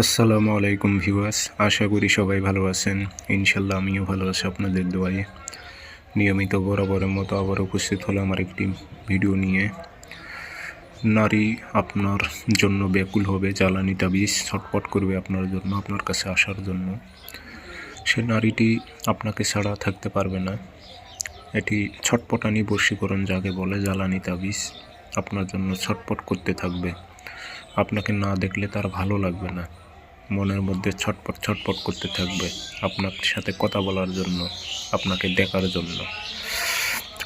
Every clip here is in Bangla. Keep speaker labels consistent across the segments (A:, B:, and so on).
A: আসসালামু আলাইকুম ভিউয়ার্স, আশা করি সবাই ভালো আছেন। ইনশাল্লাহ আমিও ভালো আছি আপনাদের দোয়ায়। নিয়মিত বরাবরের মতো আবার উপস্থিত হলো আমার একটি ভিডিও নিয়ে। নারী আপনার জন্য ব্যাকুল হবে, জ্বালানি তাবিজ ছটপট করবে আপনার জন্য, আপনার কাছে আসার জন্য। সে নারীটি আপনাকে ছাড়া থাকতে পারবে না। এটি ছটপটানি বশীকরণ যাকে বলে জ্বালানি তাবিজ, আপনার জন্য ছটপট করতে থাকবে। আপনাকে না দেখলে তার ভালো লাগবে না। মনের মধ্যে ছটপট ছটপট করতে থাকবে আপনার সাথে কথা বলার জন্য, আপনাকে দেখার জন্য।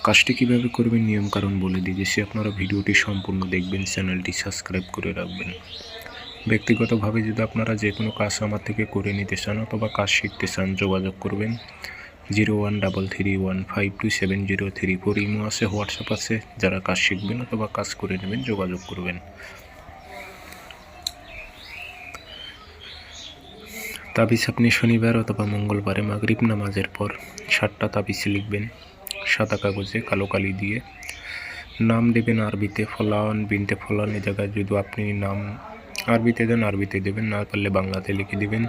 A: কাজটি কীভাবে করবেন নিয়ম কারণ বলে দিয়েছি আপনারা ভিডিওটি সম্পূর্ণ দেখবেন, চ্যানেলটি সাবস্ক্রাইব করে রাখবেন। ব্যক্তিগতভাবে যদি আপনারা যে কোনো কাজ আমার থেকে করে নিতে চান অথবা কাজ শিখতে চান, যোগাযোগ করবেন। Zero one double three one five two seven zero three four imo আছে, হোয়াটসঅ্যাপ আছে। যারা কাজ শিখবেন অথবা কাজ করে নেবেন, যোগাযোগ করবেন। তাবিজ আপনি শনিবার অথবা মঙ্গলবারে মাগরিব নামাজের পর সাতটা তাবিজ লিখবেন, সাদা কাগজে কালো কালি দিয়ে। নাম দেবেন আরবিতে ফলান বিনতে ফলান, এ জায়গায় যদি আপনি নাম আরবিতে দেন, আরবিতে দেবেন, না পারলে বাংলাতে লিখে দেবেন।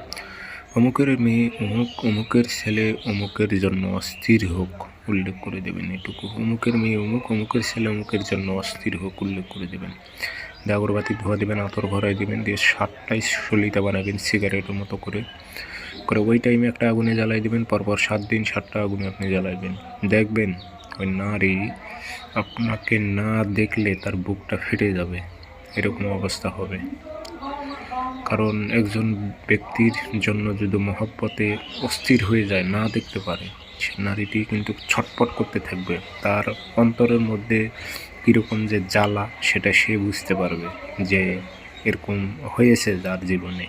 A: অমুকের মেয়ে অমুক, অমুকের ছেলে অমুকের জন্য অস্থির হোক, উল্লেখ করে দেবেন এটুকু। অমুকের মেয়ে অমুক, অমুকের ছেলে অমুকের জন্য অস্থির হোক, উল্লেখ করে দেবেন। দিয়ে আগরবাতি ধোয়া দেবেন, আতর ভরাই দেবেন, দিয়ে সাতটাই সলিতা বানাবেন সিগারেটের মতো করে। করে ওই টাইমে একটা আগুনে জ্বালাই দেবেন, পরপর সাত দিন সাতটা আগুনে আপনি জ্বালাইবেন। দেখবেন ওই নারী আপনাকে না দেখলে তার বুকটা ফেটে যাবে। এরকম অবস্থা হবে। কারণ একজন ব্যক্তির জন্য যদি মহব্বতে অস্থির হয়ে যায়, না দেখতে পারে, সে নারীটি কিন্তু ছটপট করতে থাকবে। তার অন্তরের মধ্যে কীরকম যে জ্বালা সেটা সে বুঝতে পারবে যে এরকম হয়েছে যার জীবনে।